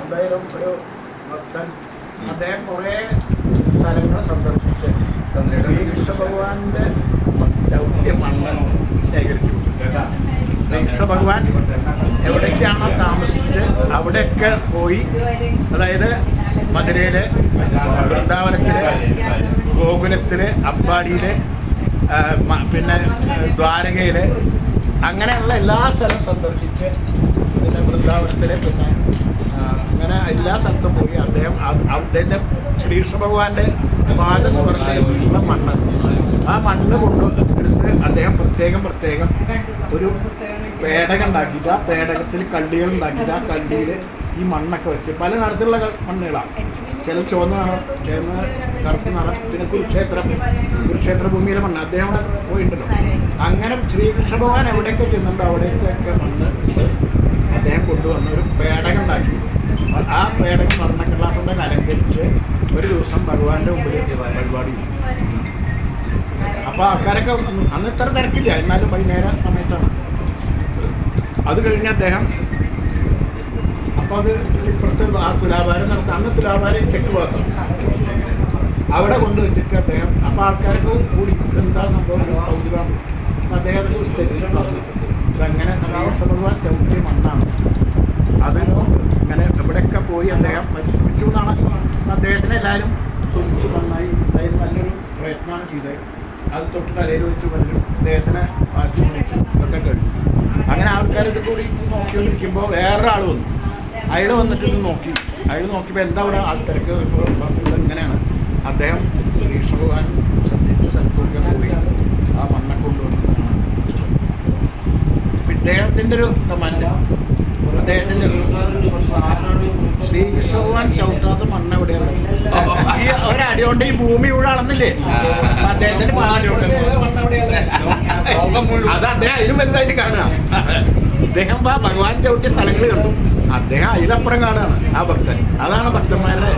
എന്തായാലും ഒരു ഭക്തൻ അദ്ദേഹം കുറേ സ്ഥലങ്ങൾ സന്ദർശിച്ച് ശ്രീകൃഷ്ണ ഭഗവാന്റെ ശേഖരിച്ചു. ശ്രീകൃഷ്ണ ഭഗവാൻ എവിടേക്കാണോ താമസിച്ച് അവിടെയൊക്കെ പോയി അതായത് മധുരയിലെ വൃന്ദാവനത്തിലെ ഗോകുലത്തിലെ അമ്പാടിയിലെ പിന്നെ ദ്വാരകയിലെ അങ്ങനെയുള്ള എല്ലാ സ്ഥലവും സന്ദർശിച്ച് പിന്നെ വൃന്ദാവനത്തിൽ പിന്നെ അങ്ങനെ എല്ലാ സ്ഥലത്തും പോയി അദ്ദേഹം അദ്ദേഹത്തിന്റെ അദ്ദേഹത്തെ ശ്രീകൃഷ്ണ ഭഗവാന്റെ പാദസ്പർശിക്കുന്ന മണ്ണ്. ആ മണ്ണ് കൊണ്ട് എടുത്ത് അദ്ദേഹം പ്രത്യേകം പ്രത്യേകം ഒരു പേടകം ഉണ്ടാക്കിയിട്ട് ആ പേടകത്തിൽ കള്ളികൾ ഉണ്ടാക്കിയിട്ട് ആ കള്ളിയിൽ ഈ മണ്ണൊക്കെ വെച്ച് പല നിറത്തിലുള്ള മണ്ണുകളാണ്. ചില ചുവന്ന നിറം ചുവന്ന കറുപ്പ് നിറം പിന്നെ കുരുക്ഷേത്രം കുരുക്ഷേത്ര ഭൂമിയിലെ മണ്ണ് അദ്ദേഹം അവിടെ പോയിട്ടുണ്ടല്ലോ. അങ്ങനെ ശ്രീകൃഷ്ണ ഭഗവാൻ എവിടെയൊക്കെ ചെന്നിട്ടുണ്ടോ അവിടെയൊക്കെ മണ്ണ് ഇട്ട് അദ്ദേഹം കൊണ്ടുവന്ന് ഒരു പേടകം ഉണ്ടാക്കി അ- ആ പേടക്ക് വർണക്കള്ളാസം കൊണ്ട് അലങ്കരിച്ച് ഒരു ദിവസം ഭഗവാന്റെ മുമ്പിൽ പരിപാടി. അപ്പൊ ആൾക്കാരൊക്കെ അന്ന് ഇത്ര തിരക്കില്ല. എന്നാലും വൈകുന്നേരം സമയത്താണ്. അത് കഴിഞ്ഞ അദ്ദേഹം അപ്പോൾ അത് ഇപ്പുറത്തെ ആ തുലാഭാരം നടത്തി. അന്ന് തുലാഭാരം തെക്ക് ഭാഗത്താണ്. അവിടെ കൊണ്ടുവച്ചിട്ട് അദ്ദേഹം അപ്പോൾ ആൾക്കാർക്ക് കൂടി. എന്താ സംഭവം? കൗതുകം അദ്ദേഹത്തിന് വിസ്തരിച്ചു പറഞ്ഞു. ഇതങ്ങനെ ശ്രീകൃഷ്ണ ഭഗവാൻ ചവിട്ടിയ മണ്ണാണ്. അത് പോയി അദ്ദേഹം പരിശ്രമിച്ചു എന്നാണ് അദ്ദേഹത്തിന് എല്ലാവരും ശ്രമിച്ചു നന്നായി. എന്തായാലും നല്ലൊരു പ്രയത്നമാണ് ചെയ്തത്. അത് തൊട്ട് തലയിൽ വെച്ച് പലരും അദ്ദേഹത്തിനെ മാറ്റി ശ്രമിച്ചു ഇതൊക്കെ കഴിഞ്ഞു. അങ്ങനെ ആൾക്കാർ കൂടി നോക്കിക്കൊണ്ടിരിക്കുമ്പോൾ വേറൊരാൾ വന്നു. അയാൾ വന്നിട്ട് ഇത് നോക്കി. അയാൾ നോക്കിയപ്പോൾ എന്താ അവിടെ ആൾക്കാർക്ക് ഇങ്ങനെയാണ്. അദ്ദേഹം ശ്രീകൃഷ്ണ ഭഗവാൻ സന്ധിച്ച സ്ഥലത്തൊക്കെ പോയി. ആ മണ്ണെ കൊണ്ടുവന്നു. ഇദ്ദേഹത്തിന്റെ ഒരു കമാൻഡ്. അദ്ദേഹത്തിന്റെ ഒരു ശ്രീകൃഷ്ണ ഭഗവാൻ ചവിട്ടാത്ത മണ്ണ് എവിടെയാണ് ഈ കൊണ്ട് ഈ ഭൂമി മുഴുവൻ അളന്നില്ലേ അദ്ദേഹത്തിന്റെ അത് അദ്ദേഹം അതിലും വലുതായിട്ട് കാണുക. അദ്ദേഹം ആ ഭഗവാൻ ചവിട്ടിയ സ്ഥലങ്ങൾ കണ്ടു. അദ്ദേഹം അതിലപ്പുറം കാണുകയാണ്. ആ ഭക്തൻ. അതാണ് ഭക്തന്മാരുടെ